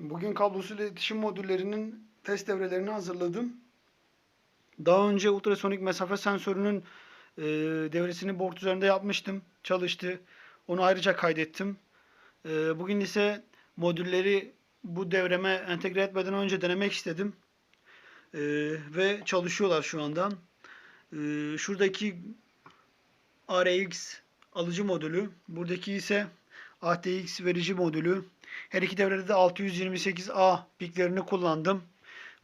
Bugün kablosuz iletişim modüllerinin test devrelerini hazırladım. Daha önce ultrasonik mesafe sensörünün e, devresini board üzerinde yapmıştım. Çalıştı. Onu ayrıca kaydettim. E, bugün ise modülleri bu devreme entegre etmeden önce denemek istedim. E, ve çalışıyorlar şu anda. E, şuradaki RX alıcı modülü. Buradaki ise ATX verici modülü. Her iki devrede de 628A piklerini kullandım.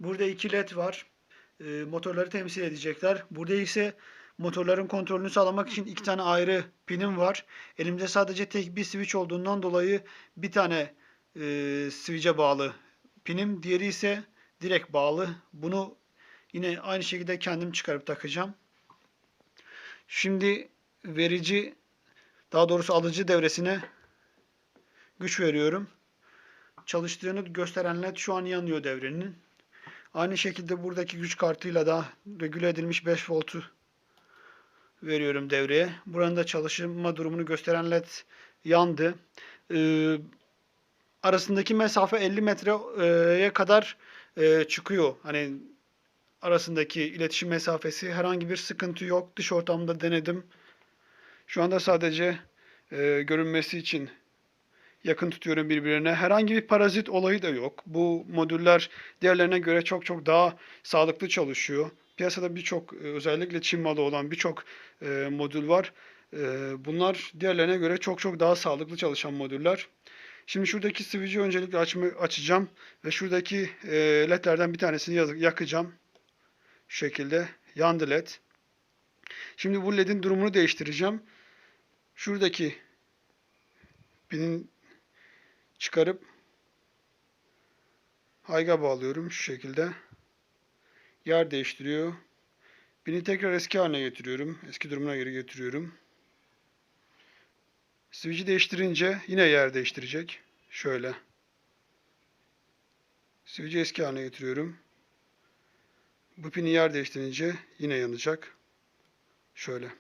Burada iki led var. E, motorları temsil edecekler. Burada ise motorların kontrolünü sağlamak için iki tane ayrı pinim var. Elimde sadece tek bir switch olduğundan dolayı bir tane e, switch'e bağlı pinim. Diğeri ise direkt bağlı. Bunu yine aynı şekilde kendim çıkarıp takacağım. Şimdi verici daha doğrusu alıcı devresine güç veriyorum. Çalıştığını gösteren led şu an yanıyor devrenin. Aynı şekilde buradaki güç kartıyla da regüle edilmiş 5 voltu veriyorum devreye. Buranın da çalışma durumunu gösteren led yandı. Ee, arasındaki mesafe 50 metreye kadar e, çıkıyor. Hani arasındaki iletişim mesafesi herhangi bir sıkıntı yok. Dış ortamda denedim. Şu anda sadece e, görünmesi için yakın tutuyorum birbirine. Herhangi bir parazit olayı da yok. Bu modüller diğerlerine göre çok çok daha sağlıklı çalışıyor. Piyasada birçok e, özellikle Çin malı olan birçok e, modül var. E, bunlar diğerlerine göre çok çok daha sağlıklı çalışan modüller. Şimdi şuradaki switch'i öncelikle açma, açacağım ve şuradaki e, ledlerden bir tanesini yaz- yakacağım. Şu şekilde yandı led. Şimdi bu ledin durumunu değiştireceğim. Şuradaki pinin çıkarıp hayga bağlıyorum şu şekilde. Yer değiştiriyor. Pini tekrar eski haline getiriyorum. Eski durumuna geri getiriyorum. Switch'i değiştirince yine yer değiştirecek. Şöyle. Switch'i eski haline getiriyorum. Bu pini yer değiştirince yine yanacak. Şöyle.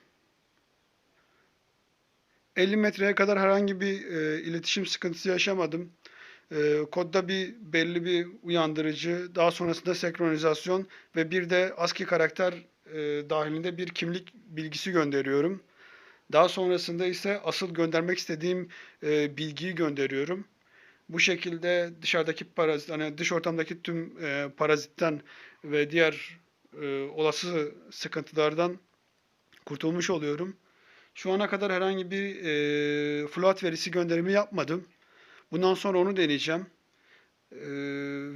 50 metreye kadar herhangi bir e, iletişim sıkıntısı yaşamadım. E, kodda bir belli bir uyandırıcı, daha sonrasında senkronizasyon ve bir de ASCII karakter e, dahilinde bir kimlik bilgisi gönderiyorum. Daha sonrasında ise asıl göndermek istediğim e, bilgiyi gönderiyorum. Bu şekilde dışarıdaki parazit, hani dış ortamdaki tüm e, parazitten ve diğer e, olası sıkıntılardan kurtulmuş oluyorum. Şu ana kadar herhangi bir e, float verisi gönderimi yapmadım. Bundan sonra onu deneyeceğim. E,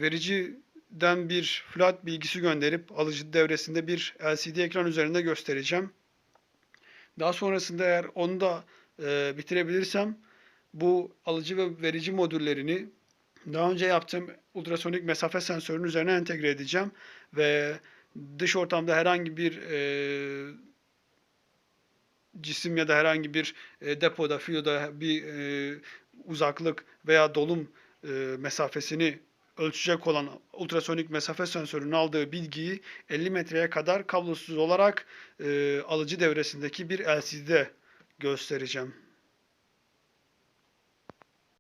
vericiden bir float bilgisi gönderip alıcı devresinde bir LCD ekran üzerinde göstereceğim. Daha sonrasında eğer onu da e, bitirebilirsem bu alıcı ve verici modüllerini daha önce yaptığım ultrasonik mesafe sensörünün üzerine entegre edeceğim ve dış ortamda herhangi bir e, cisim ya da herhangi bir e, depoda, filoda bir e, uzaklık veya dolum e, mesafesini ölçecek olan ultrasonik mesafe sensörünün aldığı bilgiyi 50 metreye kadar kablosuz olarak e, alıcı devresindeki bir LCD'de göstereceğim.